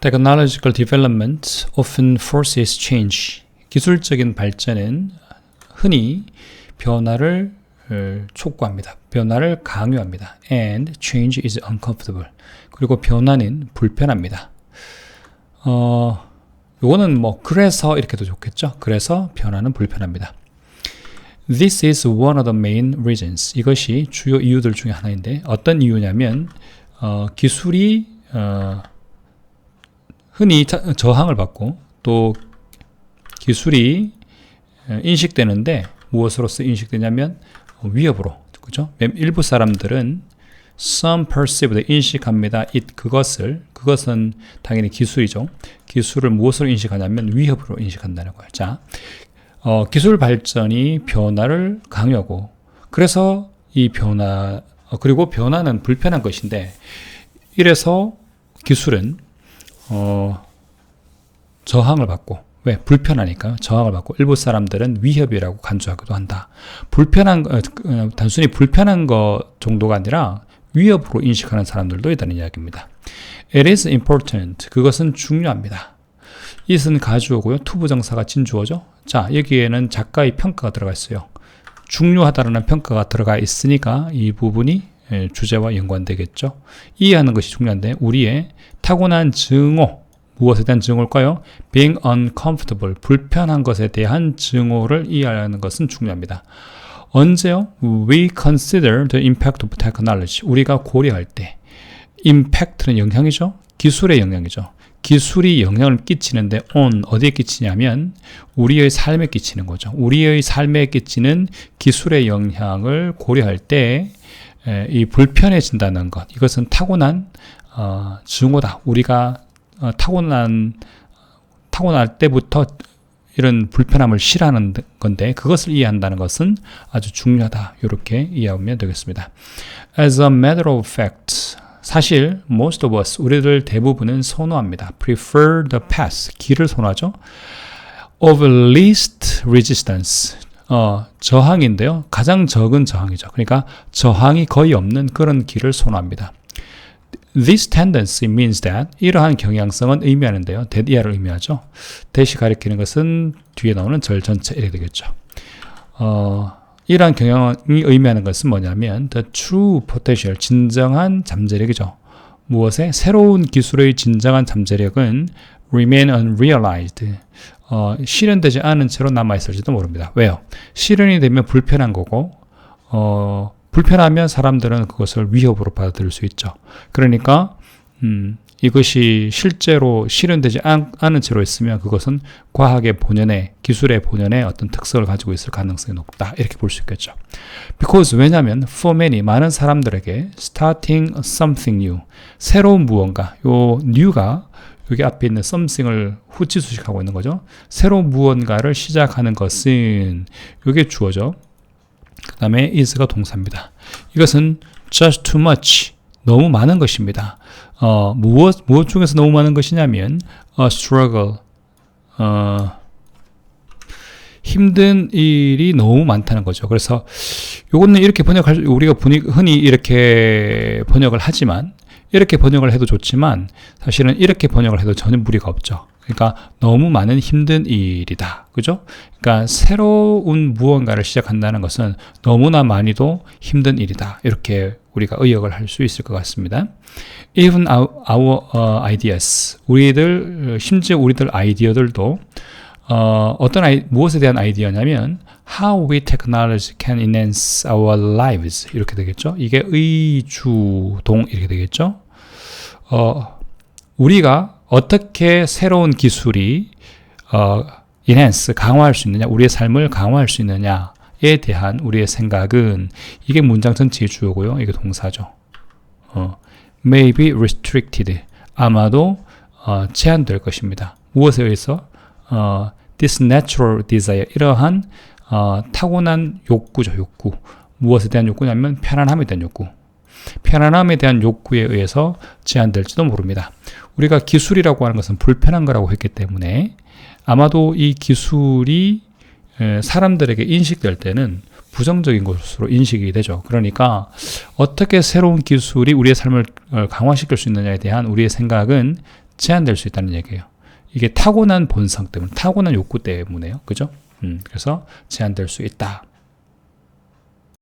Technological development often forces change. 기술적인 발전은 흔히 변화를 어, 촉구합니다. 변화를 강요합니다. And change is uncomfortable. 그리고 변화는 불편합니다. 어, 요거는 뭐 그래서 이렇게도 좋겠죠. 그래서 변화는 불편합니다. This is one of the main reasons. 이것이 주요 이유들 중에 하나인데 어떤 이유냐면 어, 기술이 어, 흔히 저항을 받고 또 기술이 인식되는데 무엇으로서 인식되냐면 위협으로 그죠? 일부 사람들은 some perceive 인식합니다. it 그것을 그것은 당연히 기술이죠. 기술을 무엇으로 인식하냐면 위협으로 인식한다는 거예요. 자, 어, 기술 발전이 변화를 강요하고 그래서 이 변화 어, 그리고 변화는 불편한 것인데 이래서 기술은 어, 저항을 받고 왜 불편하니까 저항을 받고 일부 사람들은 위협이라고 간주하기도 한다. 불편한 어, 어, 단순히 불편한 것 정도가 아니라 위협으로 인식하는 사람들도 있다는 이야기입니다. It is important. 그것은 중요합니다. it은 가주어고요. 투부정사가 진주어죠. 자, 여기에는 작가의 평가가 들어가 있어요. 중요하다라는 평가가 들어가 있으니까 이 부분이 예, 주제와 연관되겠죠. 이해하는 것이 중요한데 우리의 타고난 증오 무엇에 대한 증오일까요? being uncomfortable 불편한 것에 대한 증오를 이해하는 것은 중요합니다. 언제요? We consider the impact of technology. 우리가 고려할 때 impact는 영향이죠. 기술의 영향이죠. 기술이 영향을 끼치는데 on 어디에 끼치냐면 우리의 삶에 끼치는 거죠. 우리의 삶에 끼치는 기술의 영향을 고려할 때 이 불편해진다는 것 이것은 타고난 어, 증오다. 우리가 어, 타고난 타고날 때부터 이런 불편함을 싫어하는 건데 그것을 이해한다는 것은 아주 중요하다. 이렇게 이해하면 되겠습니다. As a matter of fact, 사실 most of us 우리들 대부분은 선호합니다. prefer the path 길을 선호하죠. of least resistance 어, 저항인데요. 가장 적은 저항이죠. 그러니까 저항이 거의 없는 그런 길을 선호합니다. This tendency means that 이러한 경향성은 의미하는데요. 대디아를 의미하죠. 대시 가리키는 것은 뒤에 나오는 절 전체 이렇게 되겠죠. 어, 이러한 경향이 의미하는 것은 뭐냐면 the true potential, 진정한 잠재력이죠. 무엇에? 새로운 기술의 진정한 잠재력은 remain unrealized. 어, 실현되지 않은 채로 남아있을지도 모릅니다. 왜요? 실현이 되면 불편한 거고, 어, 불편하면 사람들은 그것을 위협으로 받아들일 수 있죠. 그러니까 음, 이것이 실제로 실현되지 않, 은 채로 있으면 그것은 과학의 본연의 기술의 본연의 어떤 특성을 가지고 있을 가능성이 높다 이렇게 볼 수 있겠죠. Because 왜냐하면 for many 많은 사람들에게 starting something new 새로운 무언가 요 new가 여기 앞에 있는 something을 후치 수식하고 있는 거죠. 새로운 무언가를 시작하는 것은 이게 주어죠. 그 다음에 is가 동사입니다. 이것은 just too much, 너무 많은 것입니다. 어, 무엇, 무엇 중에서 너무 많은 것이냐면 a struggle, 어, 힘든 일이 너무 많다는 거죠. 그래서 요거는 이렇게 번역할 우리가 흔히 이렇게 번역을 하지만 이렇게 번역을 해도 좋지만 사실은 이렇게 번역을 해도 전혀 무리가 없죠. 그러니까 너무 많은 힘든 일이다. 그죠? 그러니까 새로운 무언가를 시작한다는 것은 너무나 많이도 힘든 일이다. 이렇게 우리가 의역을 할 수 있을 것 같습니다. Even our, our uh, ideas. 우리들, 심지어 우리들 아이디어들도 어, 어떤 아이, 무엇에 대한 아이디어냐면 how we technology can enhance our lives 이렇게 되겠죠. 이게 의주동 이렇게 되겠죠. 어, 우리가 어떻게 새로운 기술이 어, enhance 강화할 수 있느냐, 우리의 삶을 강화할 수 있느냐에 대한 우리의 생각은 이게 문장 전체의 주어고요. 이게 동사죠. 어, may be restricted. 아마도 어, 제한될 것입니다. 무엇에 의해서? 어, this natural desire. 이러한 어, 타고난 욕구죠, 욕구. 무엇에 대한 욕구냐면 편안함에 대한 욕구. 편안함에 대한 욕구에 의해서 제한될지도 모릅니다. 우리가 기술이라고 하는 것은 불편한 거라고 했기 때문에 아마도 이 기술이 사람들에게 인식될 때는 부정적인 것으로 인식이 되죠. 그러니까 어떻게 새로운 기술이 우리의 삶을 어, 강화시킬 수 있느냐에 대한 우리의 생각은 제한될 수 있다는 얘기예요. 이게 타고난 본성 때문에, 타고난 욕구 때문에요. 그죠? 음, 그래서 제한될 수 있다.